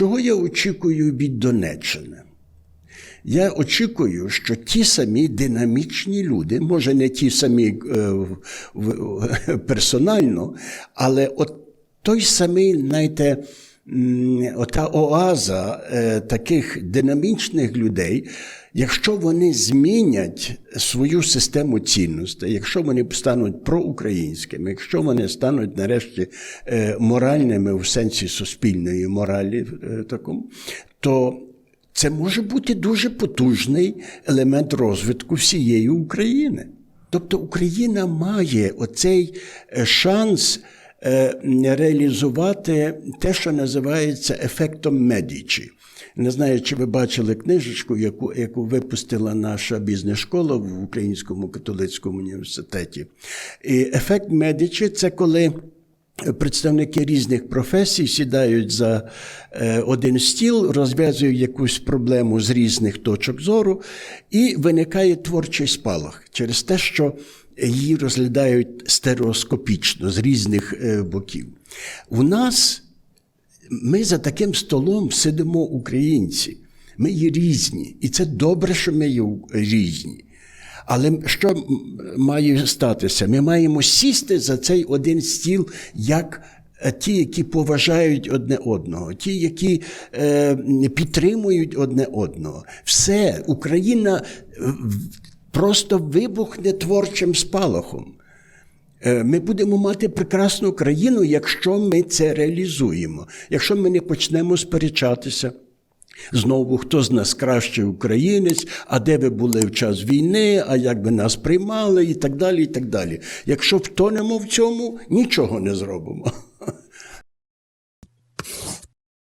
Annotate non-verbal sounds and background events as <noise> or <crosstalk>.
Чого я очікую від Донеччини? Я очікую, що ті самі динамічні люди, може не ті самі е, <laughs> персонально, але от той самий, знаєте, ота оаза е, таких динамічних людей, якщо вони змінять свою систему цінностей, якщо вони стануть проукраїнськими, якщо вони стануть нарешті е, моральними в сенсі суспільної моралі, е, такому, то це може бути дуже потужний елемент розвитку всієї України. Тобто Україна має оцей шанс реалізувати те, що називається ефектом Медічі. Не знаю, чи ви бачили книжечку, яку, яку випустила наша бізнес-школа в Українському католицькому університеті. І ефект Медічі це коли представники різних професій сідають за е, один стіл, розв'язують якусь проблему з різних точок зору, і виникає творчий спалах через те, що її розглядають стереоскопічно з різних е, боків. У нас ми за таким столом сидимо українці. Ми є різні, і це добре, що ми є різні. Але що має статися? Ми маємо сісти за цей один стіл, як е, ті, які поважають одне одного, ті, які е, підтримують одне одного. Все, Україна е, просто вибухне творчим спалахом. Е, Ми будемо мати прекрасну країну, якщо ми це реалізуємо, якщо ми не почнемо сперечатися. Знову, хто з нас кращий українець, а де ви були в час війни, а як би нас приймали, і так далі. і так далі. Якщо втонемо в цьому, нічого не зробимо.